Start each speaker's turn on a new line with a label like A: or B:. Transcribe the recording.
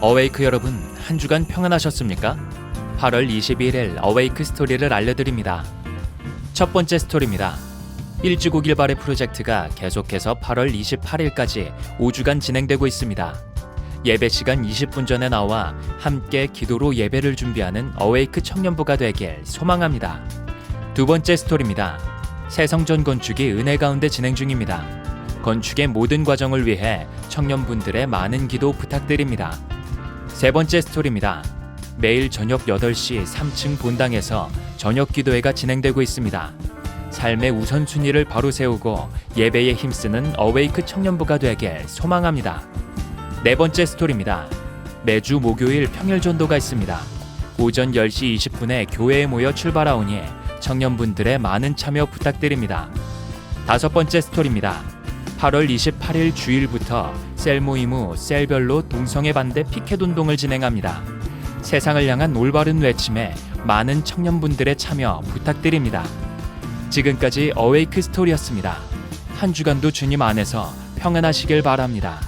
A: 어웨이크 여러분, 한 주간 평안하셨습니까? 8월 21일 어웨이크 스토리를 알려드립니다. 첫 번째 스토리입니다. 일주국 일 발의 프로젝트가 계속해서 8월 28일까지 5주간 진행되고 있습니다. 예배 시간 20분 전에 나와 함께 기도로 예배를 준비하는 어웨이크 청년부가 되길 소망합니다. 두 번째 스토리입니다. 새성전 건축이 은혜 가운데 진행 중입니다. 건축의 모든 과정을 위해 청년분들의 많은 기도 부탁드립니다. 세 번째 스토리입니다. 매일 저녁 8시 3층 본당에서 저녁 기도회가 진행되고 있습니다. 삶의 우선순위를 바로 세우고 예배에 힘쓰는 어웨이크 청년부가 되길 소망합니다. 네 번째 스토리입니다. 매주 목요일 평일 전도가 있습니다. 오전 10시 20분에 교회에 모여 출발하오니 청년분들의 많은 참여 부탁드립니다. 다섯 번째 스토리입니다. 8월 28일 주일부터 셀 모임 후 셀별로 동성애 반대 피켓 운동을 진행합니다. 세상을 향한 올바른 외침에 많은 청년분들의 참여 부탁드립니다. 지금까지 어웨이크 스토리였습니다. 한 주간도 주님 안에서 평안하시길 바랍니다.